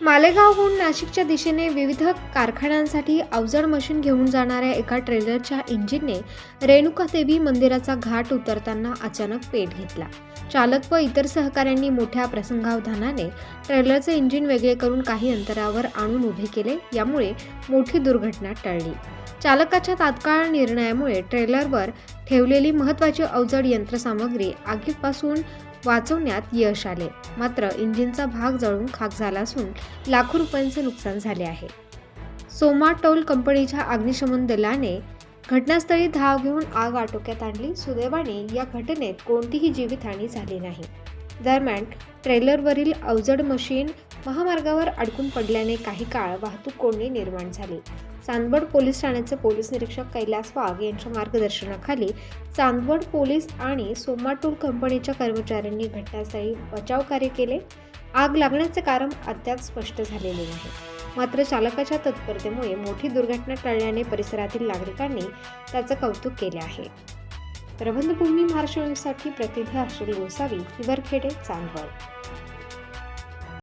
मालेगावहून नाशिकच्या दिशेने विविध कारखान्यांसाठी अवजड मशीन घेऊन जाणाऱ्या एका ट्रेलरच्या इंजिनने रेणुकादेवी मंदिराचा घाट उतरताना अचानक पेट घेतला. चालक व इतर सहकाऱ्यांनी मोठ्या प्रसंगावधानाने ट्रेलरचे इंजिन वेगळे करून काही अंतरावर आणून उभे केले यामुळे मोठी दुर्घटना टळली. चालकाच्या तात्काळ निर्णयामुळे ट्रेलरवर ठेवलेली महत्त्वाची अवजड यंत्रसामग्री आगीपासून वाचवण्यात यश आले. मात्र इंजिनचा भाग जळून खाक झाला असून लाखो रुपयांचे नुकसान झाले आहे. सोमाटोल कंपनीच्या अग्निशमन दलाने घटनास्थळी धाव घेऊन आग आटोक्यात आणली. सुदैवाने या घटनेत कोणतीही जीवितहानी झाली नाही. दरम्यान ट्रेलरवरील अवजड मशीन महामार्गावर अडकून पडल्याने काही काळ वाहतूक कोंडी निर्माण झाली. चांदवड पोलीस ठाण्याचे पोलीस निरीक्षक कैलास वाघ यांच्या मार्गदर्शनाखाली चांदवड पोलीस आणि सोमाटूल कंपनीच्या कर्मचाऱ्यांनी घटनास्थळी बचाव कार्य केले. आग लागण्याचे कारण अद्याप स्पष्ट झालेले नाही. मात्र चालकाच्या तत्परतेमुळे मोठी दुर्घटना टळल्याने परिसरातील नागरिकांनी त्याचं कौतुक केले आहे. प्रबंधभूमी महाराष्ट्र न्यूजसाठी प्रतिनिधी हर्षल गोसावी हिवरखेडे चांदवड.